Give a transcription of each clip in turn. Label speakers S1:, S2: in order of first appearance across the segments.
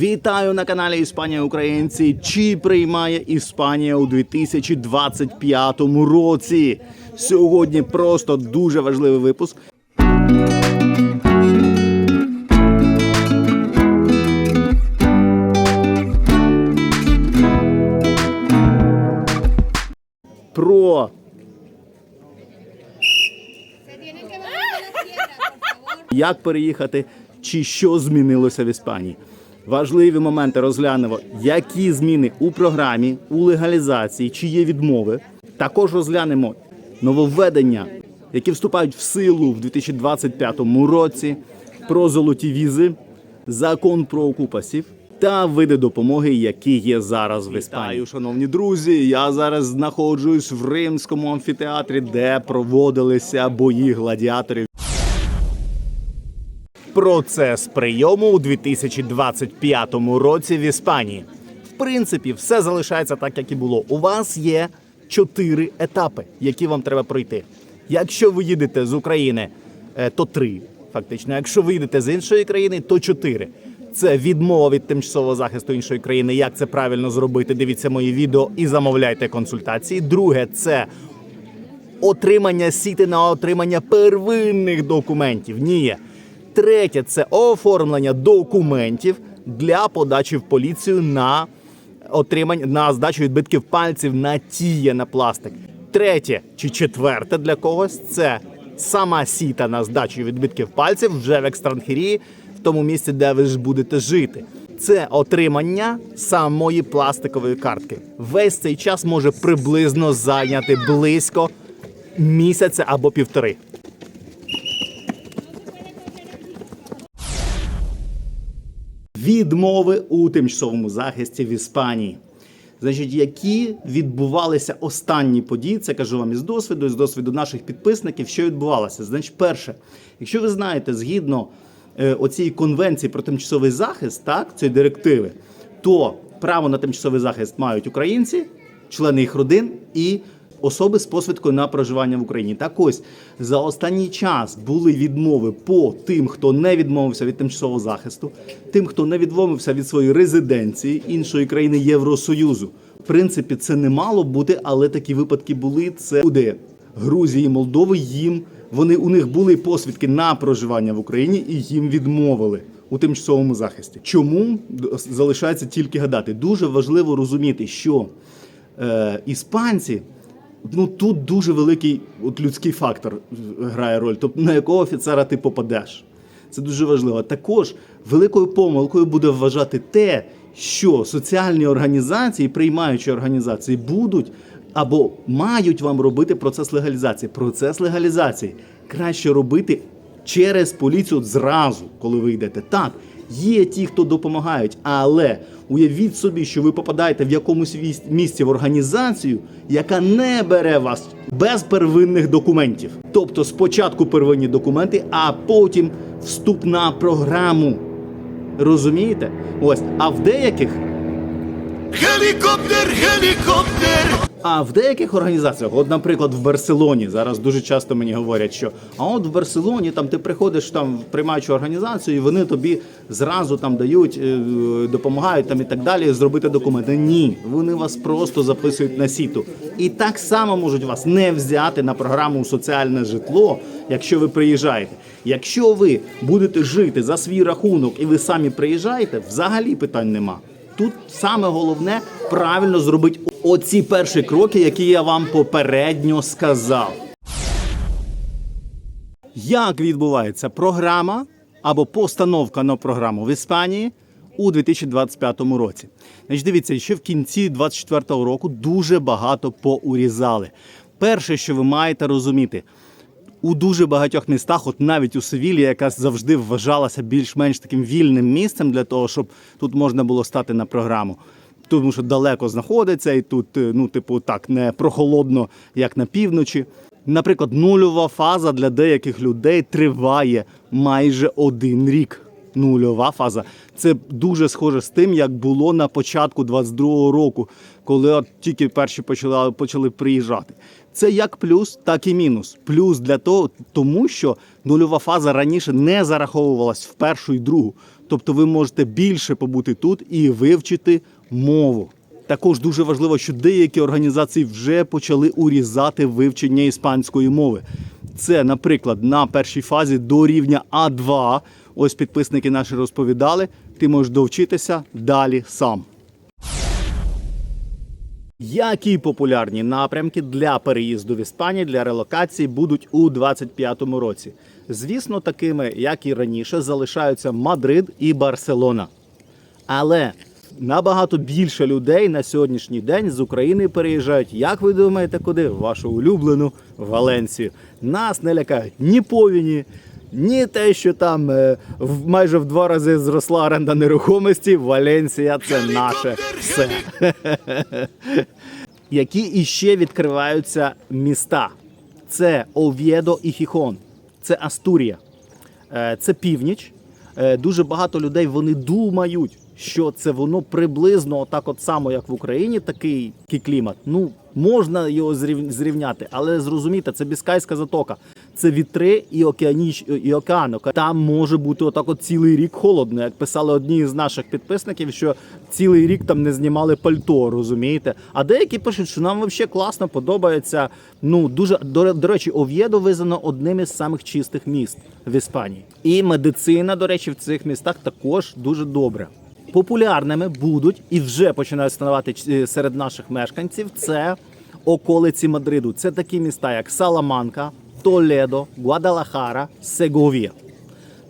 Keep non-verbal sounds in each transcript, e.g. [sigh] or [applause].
S1: Вітаю на каналі Іспанія Українці. Чи приймає Іспанія у 2025 році? Сьогодні просто дуже важливий випуск. Про як переїхати, чи що змінилося в Іспанії. Важливі моменти розглянемо, які зміни у програмі, у легалізації, чи є відмови. Також розглянемо нововведення, які вступають в силу в 2025 році, про золоті візи, закон про окупасів та види допомоги, які є зараз в Іспанії. Вітаю, шановні друзі. Я зараз знаходжусь в римському амфітеатрі, де проводилися бої гладіаторів. Процес прийому у 2025 році в Іспанії. В принципі, все залишається так, як і було. У вас є чотири етапи, які вам треба пройти. Якщо ви їдете з України, е, то три. Фактично, якщо ви їдете з іншої країни, то чотири. Це відмова від тимчасового захисту іншої країни. Як це правильно зробити? Дивіться мої відео і замовляйте консультації. Друге, це отримання сіти на отримання первинних документів. Ні. Третє це оформлення документів для подачі в поліцію на отримання на здачу відбитків пальців на тіє на пластик. Третє чи четверте для когось це сама сіта на здачу відбитків пальців вже в екстранхерії, в тому місці, де ви ж будете жити. Це отримання самої пластикової картки. Весь цей час може приблизно зайняти близько місяця або півтори. Відмови у тимчасовому захисті в Іспанії. Значить, які відбувалися останні події, це кажу вам із досвіду, з досвіду наших підписників, що відбувалося. Значить, перше, якщо ви знаєте, згідно е, оцієї конвенції про тимчасовий захист, так, цієї директиви, то право на тимчасовий захист мають українці, члени їх родин і особи з посвідкою на проживання в Україні. Так ось за останній час були відмови по тим, хто не відмовився від тимчасового захисту, тим, хто не відмовився від своєї резиденції іншої країни Євросоюзу. В принципі, це не мало бути, але такі випадки були. Це буде Грузії, Молдови. Їм вони у них були посвідки на проживання в Україні і їм відмовили. У тимчасовому захисті. Чому залишається тільки гадати? Дуже важливо розуміти, що е, іспанці ну тут дуже великий от людський фактор грає роль. Тобто на якого офіцера ти попадеш. Це дуже важливо. Також великою помилкою буде вважати те, що соціальні організації, приймаючі організації, будуть або мають вам робити процес легалізації. Процес легалізації краще робити через поліцію зразу, коли ви йдете. Так, є ті, хто допомагають, але уявіть собі, що ви попадаєте в якомусь місці в організацію, яка не бере вас без первинних документів. Тобто спочатку первинні документи, а потім вступ на програму. Розумієте? Ось, а в деяких
S2: Helikopter, helikopter.
S1: А в деяких організаціях, от, наприклад, в Барселоні, зараз дуже часто мені говорять, що а от в Барселоні там ти приходиш там в приймаючу організацію, і вони тобі зразу там дають, е, допомагають там і так далі зробити документи. Ні, вони вас просто записують на сіту. І так само можуть вас не взяти на програму соціальне житло, якщо ви приїжджаєте. Якщо ви будете жити за свій рахунок і ви самі приїжджаєте, взагалі питань нема. Тут саме головне правильно зробити оці перші кроки, які я вам попередньо сказав. Як відбувається програма або постановка на програму в Іспанії у 2025 році? Значить, дивіться, ще в кінці 2024 року дуже багато поурізали. Перше, що ви маєте розуміти, у дуже багатьох містах, от навіть у Севілі, яка завжди вважалася більш-менш таким вільним місцем для того, щоб тут можна було стати на програму. Тому що далеко знаходиться, і тут, е, ну, типу, так, не прохолодно, як на півночі. Наприклад, нульова фаза для деяких людей триває майже один рік. Нульова фаза. Це дуже схоже з тим, як було на початку 22-го року, коли от тільки перші почали, почали приїжджати. Це як плюс, так і мінус. Плюс для того, тому що нульова фаза раніше не зараховувалась в першу і другу. Тобто ви можете більше побути тут і вивчити мову. Також дуже важливо, що деякі організації вже почали урізати вивчення іспанської мови. Це, наприклад, на першій фазі до рівня А2. Ось підписники наші розповідали. Ти можеш довчитися далі сам. Які популярні напрямки для переїзду в Іспанію для релокації будуть у 2025 році? Звісно, такими, як і раніше, залишаються Мадрид і Барселона. Але набагато більше людей на сьогоднішній день з України переїжджають. Як ви думаєте, куди? Вашу улюблену Валенсію. Нас не лякають ні повіні, ні те, що там е, в, майже в два рази зросла оренда нерухомості. Валенсія це наше все. Які іще відкриваються міста? Це Ов'єдо і Хіхон, це Астурія, Е, це північ. Е, Дуже багато людей вони думають, що це воно приблизно так от само, як в Україні, такий, такий клімат. Ну можна його зрівняти, але зрозумійте, це Біскайська затока, це вітри і океаніч і океан. Там може бути отак от цілий рік холодно. Як писали одні з наших підписників, що цілий рік там не знімали пальто, розумієте? А деякі пишуть, що нам взагалі класно подобається. Ну дуже до, до речі, Ов'єдо визнано одним із самих чистих міст в Іспанії. І медицина, до речі, в цих містах також дуже добре. Популярними будуть і вже починають ставати е, серед наших мешканців. Це околиці Мадриду. Це такі міста, як Саламанка, Толедо, Гуадалахара, Сеговія.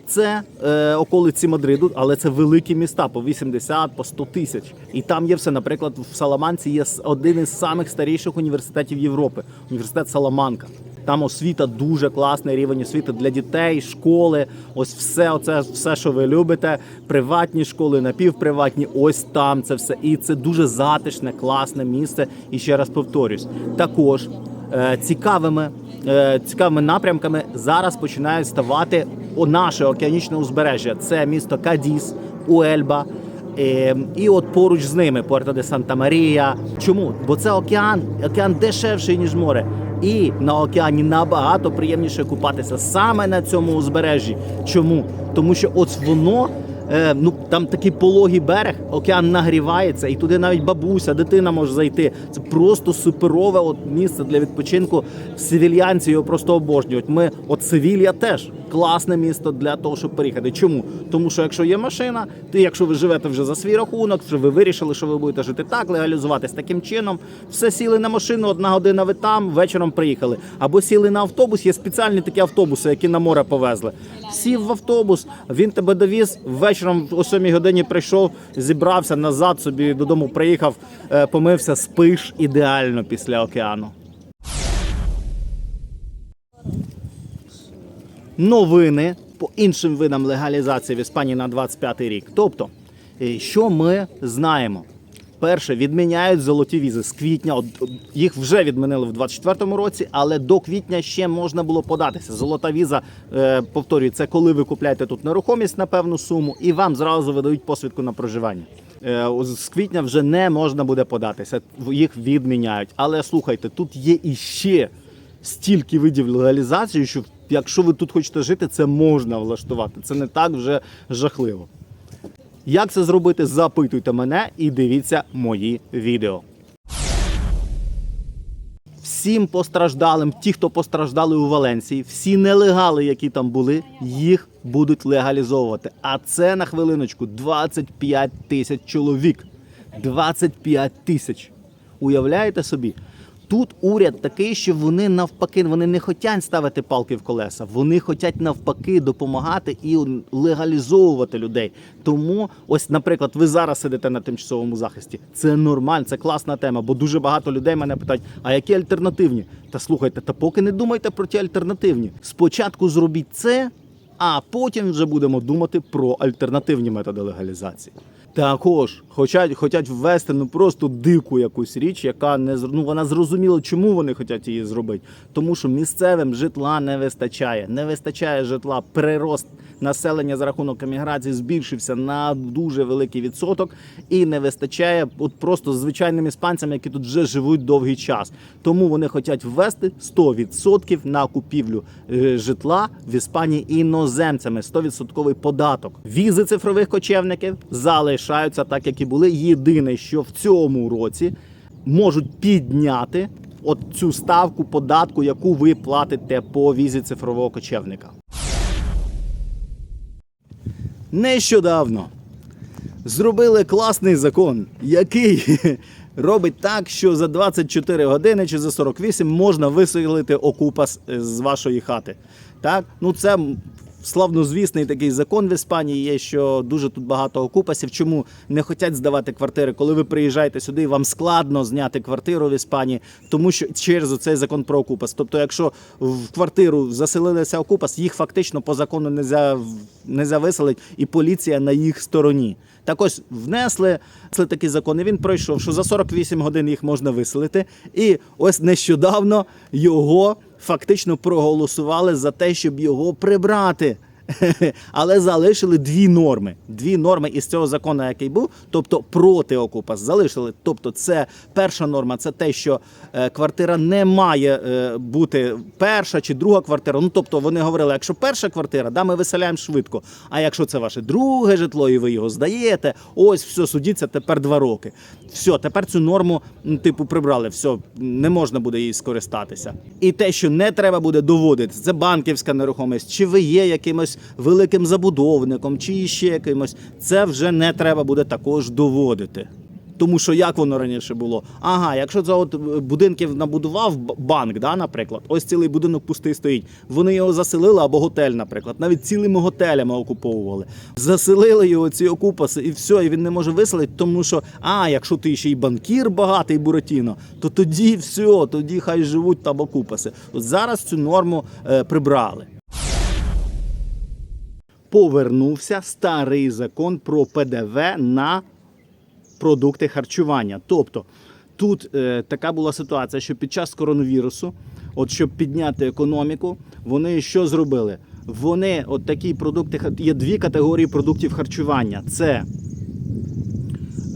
S1: Це е, околиці Мадриду, але це великі міста по 80, по 100 тисяч. І там є все. Наприклад, в Саламанці є один із самих старіших університетів Європи університет Саламанка. Там освіта дуже класний рівень освіти для дітей, школи. Ось все, оце все, що ви любите. Приватні школи, напівприватні. Ось там це все. І це дуже затишне, класне місце. І ще раз повторюсь, також е, цікавими, цікавими напрямками зараз починають ставати наше океанічне узбережжя. Це місто Кадіс, Уельба. Е, і от поруч з ними Пуерто де Санта Марія. Чому? Бо це океан, океан дешевший, ніж море. І на океані набагато приємніше купатися саме на цьому узбережжі. Чому? Тому що от воно. Е, ну там такий пологий берег, океан нагрівається, і туди навіть бабуся, дитина може зайти. Це просто суперове от місце для відпочинку. Севільянці його просто обожнюють. Ми, от Севілья теж класне місто для того, щоб переїхати. Чому? Тому що якщо є машина, то якщо ви живете вже за свій рахунок, вже ви вирішили, що ви будете жити так, легалізуватись таким чином. Все сіли на машину, одна година ви там, вечором приїхали. Або сіли на автобус, є спеціальні такі автобуси, які на море повезли. Сів в автобус, він тебе довіз, вечором о 7 годині прийшов, зібрався назад, собі додому приїхав, е, помився, спиш ідеально після океану. новини по іншим видам легалізації в Іспанії на 25 рік. Тобто, е, що ми знаємо? Перше, відміняють золоті візи з квітня. Їх вже відмінили в 24-му році, але до квітня ще можна було податися. Золота віза, е, повторюю, це коли ви купляєте тут нерухомість на певну суму, і вам зразу видають посвідку на проживання. Е, з квітня вже не можна буде податися, їх відміняють. Але слухайте, тут є іще стільки видів легалізації, що якщо ви тут хочете жити, це можна влаштувати. Це не так вже жахливо. Як це зробити? Запитуйте мене і дивіться мої відео. Всім постраждалим, ті, хто постраждали у Валенсії, всі нелегали, які там були, їх будуть легалізовувати. А це на хвилиночку 25 тисяч чоловік. 25 тисяч. Уявляєте собі? Тут уряд такий, що вони навпаки, вони не хочуть ставити палки в колеса, вони хочуть навпаки допомагати і легалізовувати людей. Тому, ось, наприклад, ви зараз сидите на тимчасовому захисті. Це нормально, це класна тема, бо дуже багато людей мене питають: а які альтернативні? Та слухайте, та поки не думайте про ті альтернативні. Спочатку зробіть це, а потім вже будемо думати про альтернативні методи легалізації. Також хочуть, хочуть ввести ну просто дику якусь річ, яка не ну, вона зрозуміла, чому вони хочуть її зробити. Тому що місцевим житла не вистачає. Не вистачає житла. Прирост населення за рахунок еміграції збільшився на дуже великий відсоток, і не вистачає от просто звичайним іспанцям, які тут вже живуть довгий час. Тому вони хочуть ввести 100% на купівлю е, житла в Іспанії іноземцями. 100% податок. Візи цифрових кочевників залишаються так, як і були. Єдине, що в цьому році можуть підняти от цю ставку податку, яку ви платите по візі цифрового кочевника. Нещодавно зробили класний закон, який [laughs] робить так, що за 24 години чи за 48 можна виселити окупас е, з вашої хати. Так? Ну це славнозвісний такий закон в Іспанії є, що дуже тут багато окупасів. Чому не хочуть здавати квартири? Коли ви приїжджаєте сюди, вам складно зняти квартиру в Іспанії, тому що через цей закон про окупас. Тобто, якщо в квартиру заселилися окупас, їх фактично по закону не не зависелить, і поліція на їх стороні. Так ось внесли, такий закон, і він пройшов, що за 48 годин їх можна виселити. І ось нещодавно його фактично проголосували за те, щоб його прибрати. [laughs] Але залишили дві норми. Дві норми із цього закону, який був, тобто проти окупас, залишили. Тобто, це перша норма, це те, що е, квартира не має е, бути перша чи друга квартира. Ну тобто вони говорили, якщо перша квартира, да, ми виселяємо швидко. А якщо це ваше друге житло, і ви його здаєте, ось все судіться тепер два роки. Все, тепер цю норму типу прибрали. Все, не можна буде її скористатися. І те, що не треба буде доводити, це банківська нерухомість, чи ви є якимось великим забудовником, чи ще якимось, це вже не треба буде також доводити. Тому що як воно раніше було? Ага, якщо це от е, будинків набудував банк, да, наприклад, ось цілий будинок пустий стоїть. Вони його заселили або готель, наприклад, навіть цілими готелями окуповували. Заселили його ці окупаси, і все, і він не може виселити, тому що а, якщо ти ще й банкір багатий Буратіно, то тоді все, тоді хай живуть там окупаси. От зараз цю норму е, прибрали повернувся старий закон про ПДВ на продукти харчування. Тобто тут е, така була ситуація, що під час коронавірусу, от щоб підняти економіку, вони що зробили? Вони, от такі продукти, є дві категорії продуктів харчування: це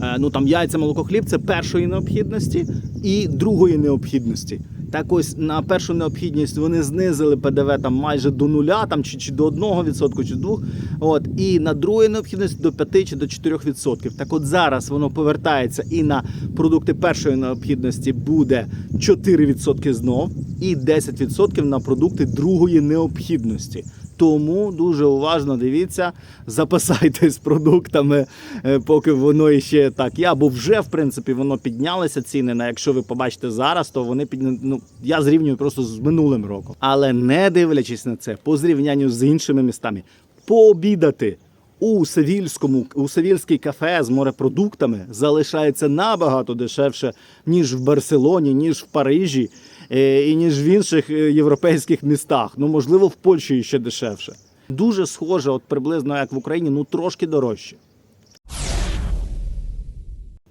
S1: е, ну там яйця, молоко, хліб це першої необхідності і другої необхідності. Так ось на першу необхідність вони знизили ПДВ там майже до нуля, там чи, чи до 1%, чи 2%. От, і на другу необхідність до 5 чи до 4%. Так от зараз воно повертається і на продукти першої необхідності буде 4% знов, і 10% на продукти другої необхідності. Тому дуже уважно дивіться, запасайтесь продуктами, е, поки воно іще так є. Або вже в принципі воно піднялося ціни. На якщо ви побачите зараз, то вони підня... ну, я зрівнюю просто з минулим роком. Але не дивлячись на це, по зрівнянню з іншими містами, пообідати у Севільському, у Севільській кафе з морепродуктами залишається набагато дешевше, ніж в Барселоні, ніж в Парижі і ніж в інших е, європейських містах. Ну, можливо, в Польщі ще дешевше. Дуже схоже, от приблизно як в Україні, ну трошки дорожче.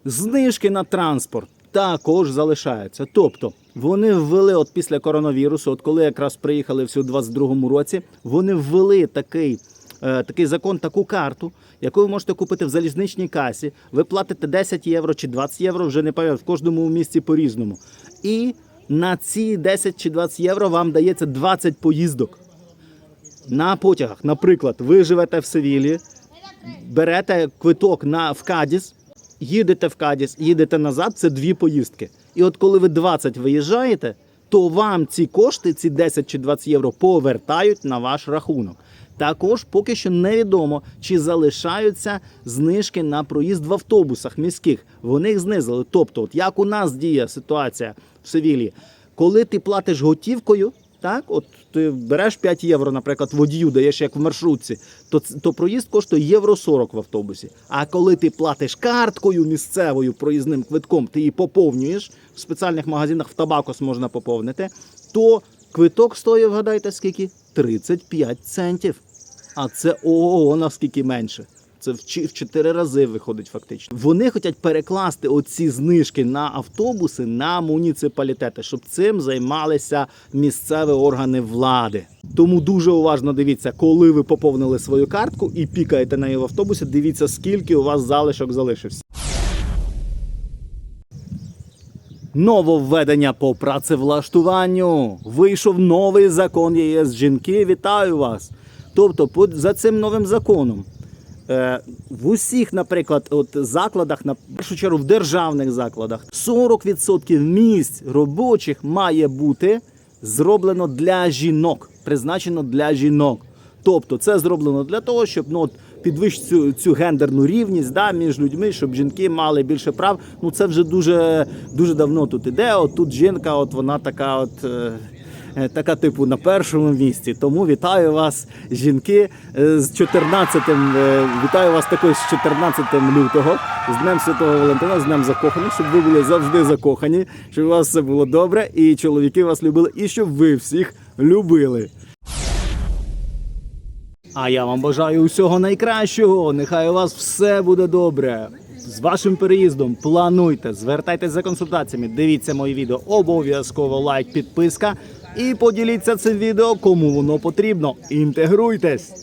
S1: Знижки на транспорт також залишаються. Тобто вони ввели от після коронавірусу, от коли якраз приїхали всю 22-му році, вони ввели такий, е, такий закон, таку карту, яку ви можете купити в залізничній касі. Ви платите 10 євро чи 20 євро, вже не пам'ятаю, в кожному місці по-різному. І на ці 10 чи 20 євро вам дається 20 поїздок на потягах. Наприклад, ви живете в Севілі, берете квиток на в Кадіс, їдете в Кадіс, їдете назад, це дві поїздки. І от коли ви 20 виїжджаєте, то вам ці кошти, ці 10 чи 20 євро, повертають на ваш рахунок. Також поки що невідомо, чи залишаються знижки на проїзд в автобусах міських. Вони їх знизили. Тобто, от як у нас діє ситуація в Севілі, коли ти платиш готівкою, так, от ти береш 5 євро, наприклад, водію даєш як в маршрутці, то, то проїзд коштує євро 40 в автобусі. А коли ти платиш карткою місцевою проїзним квитком, ти її поповнюєш в спеціальних магазинах в Табакос можна поповнити, то квиток стоїть, вгадайте, скільки? 35 центів. А це ого, наскільки менше. Це в чотири рази виходить фактично. Вони хочуть перекласти оці знижки на автобуси на муніципалітети, щоб цим займалися місцеві органи влади. Тому дуже уважно дивіться, коли ви поповнили свою картку і пікаєте нею в автобусі. Дивіться, скільки у вас залишок залишився. Нововведення по працевлаштуванню. Вийшов новий закон ЄС жінки. Вітаю вас. Тобто, за цим новим законом. е, В усіх, наприклад, от закладах, на першу чергу в державних закладах, 40% місць робочих має бути зроблено для жінок, призначено для жінок. Тобто, це зроблено для того, щоб ну, от, підвищити цю, цю гендерну рівність да, між людьми, щоб жінки мали більше прав. Ну це вже дуже, дуже давно тут іде. От тут жінка, от вона така, от. е, е, Така, типу, на першому місці. Тому вітаю вас, жінки, е, з 14-м, е, вітаю вас також з 14 лютого, з Днем Святого Валентина, з Днем закоханих, щоб ви були завжди закохані, щоб у вас все було добре, і чоловіки вас любили, і щоб ви всіх любили. А я вам бажаю усього найкращого. Нехай у вас все буде добре. З вашим переїздом плануйте, звертайтеся за консультаціями, дивіться мої відео, обов'язково лайк, підписка і поділіться цим відео, кому воно потрібно. Інтегруйтесь.